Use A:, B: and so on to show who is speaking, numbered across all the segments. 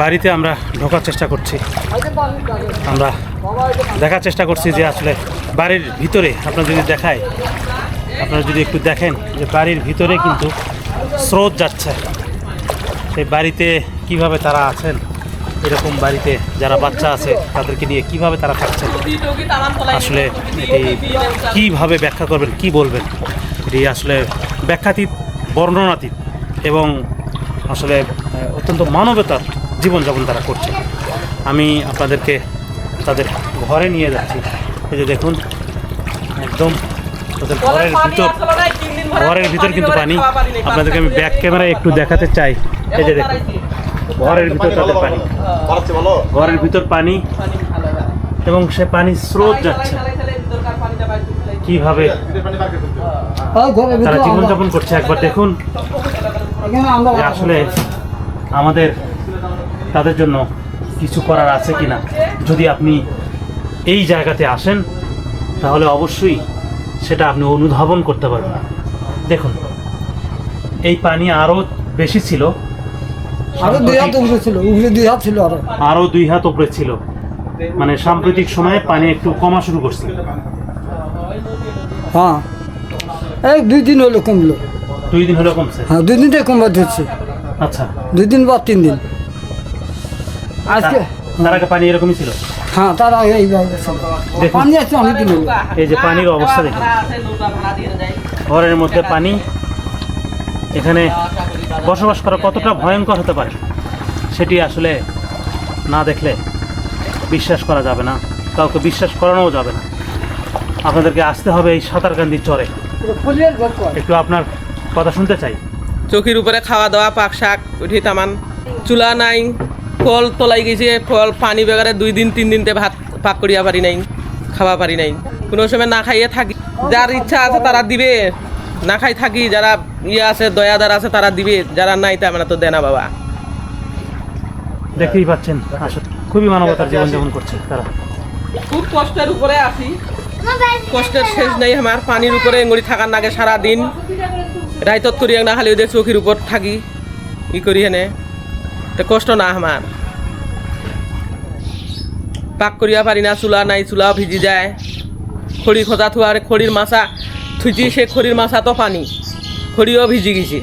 A: বাড়িতে আমরা ঢোকার চেষ্টা করছি। আমরা দেখার চেষ্টা করছি যে আসলে বাড়ির ভিতরে আপনার যদি দেখায়, আপনারা যদি একটু দেখেন যে বাড়ির ভিতরে কিন্তু স্রোত যাচ্ছে। সেই বাড়িতে কীভাবে তারা আছেন, এরকম বাড়িতে যারা বাচ্চা আছে, তাদেরকে নিয়ে কীভাবে তারা থাকছেন? আসলে এটি কীভাবে ব্যাখ্যা করবেন, কি বলবেন? এটি আসলে ব্যাখ্যাতীত, বর্ণনাতীত এবং আসলে অত্যন্ত মানবতার জীবনযাপন তারা করছে। আমি আপনাদেরকে তাদের ঘরে নিয়ে যাচ্ছি। এই যে দেখুন একদম তাদের ঘরের ভিতর ঘরের ভিতর কিন্তু পানি। আপনাদেরকে আমি ব্যাক ক্যামেরায় একটু দেখাতে চাই। এই যে দেখুন ঘরের ভিতর তাদের পানি। ঘরের ভিতর পানি। এবং সে পানি স্রোত যাচ্ছে। কীভাবে তারা জীবনযাপন করছে। একবার দেখুন। আসলে আমাদের তাদের জন্য কিছু করার আছে কিনা? যদি আপনি এই জায়গাতে আসেন তাহলে অবশ্যই সেটা আপনি অনুধাবন করতে পারবেন। দেখুন এই পানি আরও বেশি ছিল।
B: আরও দুই হাত উপরে ছিল উপরে দুই হাত ছিল আরও।
A: আরও দুই হাত উপরে ছিল। মানে সাম্প্রতিক সময়ে পানি একটু কমা শুরু করছে।
B: হ্যাঁ। এই দুই দিন হলো কমলো।
A: দুই দিন হলো কমছে?
B: হ্যাঁ দুই দিন থেকে কমবা ধরছে
A: আচ্ছা।
B: দুই দিন বা তিন দিন। আজকে?
A: তার- আগে পানি এরকমই ছিল?
B: হ্যাঁ তার আগে এইভাবে ছিল পানি আছে অনেক দিন
A: এই যে পানির অবস্থা দেখুন। ঘরের মধ্যে পানি। এখানে বসবাস করা কতটা ভয়ঙ্কর হতে পারে সেটি আসলে না দেখলে বিশ্বাস করা যাবে না কাউকে বিশ্বাস করানোও যাবে না। আপনাদেরকে আসতে হবে এই সাঁতারকান্দি চরে। একটু আপনার কথা শুনতে চাই।
C: চোখের উপরে খাওয়া দাওয়া পাক শাক উঠি তামান চুলা নাই ফল তোলাই গেছে ফল পানি বেগারে দুই দিন তিন দিনতে ভাত পাক করিয়া পারি নাই খাওয়া পারি নাই। কোনো সময় না খাইয়ে থাকি যার ইচ্ছা আছে তারা দিবে। না খাই থাকি যারা ইয়ে আছে দয়াদার আছে তারা দিবে। যারা নাই তা মানে তো দেনা বাবা।
A: দেখতেই পাচ্ছেন খুবই মানবতার জীবনযাপন করছে তারা।
C: খুব কষ্টের উপরে আছি। কষ্টের শেষ নেই আমার পানির উপরে এঙ্গুড়ি থাকার নাগে সারা দিন রাইতত করি না খালি ওদের চৌকির উপর থাকি ই করি হেনে। তো কষ্ট না আমার। পাক করিয়া পারি না চুলা নাই চুলা ভিজি যায়। খড়ি খোঁজা থুয়া খড়ির মাছা থুইছি সে খড়ির মাছা তো পানি। খড়িও ভিজি গেছে।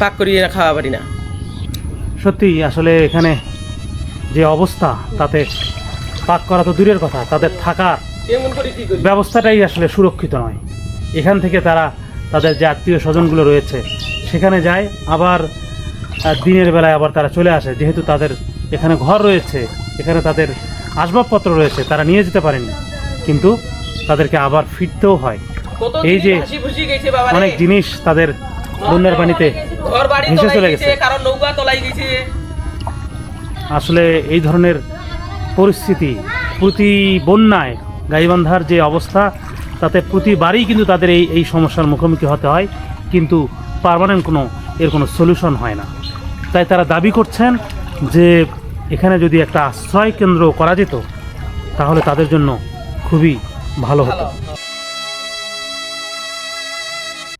C: পাক করিয়ে খাওয়া পারি না।
A: সত্যি আসলে এখানে যে অবস্থা তাতে পাক করা তো দূরের কথা তাদের থাকার ব্যবস্থাটাই আসলে সুরক্ষিত নয়। এখান থেকে তারা তাদের যে আত্মীয় স্বজনগুলো রয়েছে সেখানে যায় আবার দিনের বেলায় আবার তারা চলে আসে যেহেতু তাদের এখানে ঘর রয়েছে এখানে তাদের আসবাবপত্র রয়েছে তারা নিয়ে যেতে পারেনি কিন্তু তাদেরকে আবার ফিরতেও হয়। এই যে। অনেক জিনিস তাদের বন্যার পানিতে ভেসে চলে
C: গেছে।
A: আসলে এই ধরনের পরিস্থিতি প্রতি বন্যায় গাইবান্ধার যে অবস্থা তাতে প্রতিবারই কিন্তু তাদের এই এই সমস্যার মুখোমুখি হতে হয় কিন্তু পারমানেন্ট কোনো এর কোনো সলিউশন হয় না। তাই তারা দাবি করছেন যে এখানে যদি একটা আশ্রয় কেন্দ্র করা যেত, তাহলে তাদের জন্য খুবই ভালো হতো।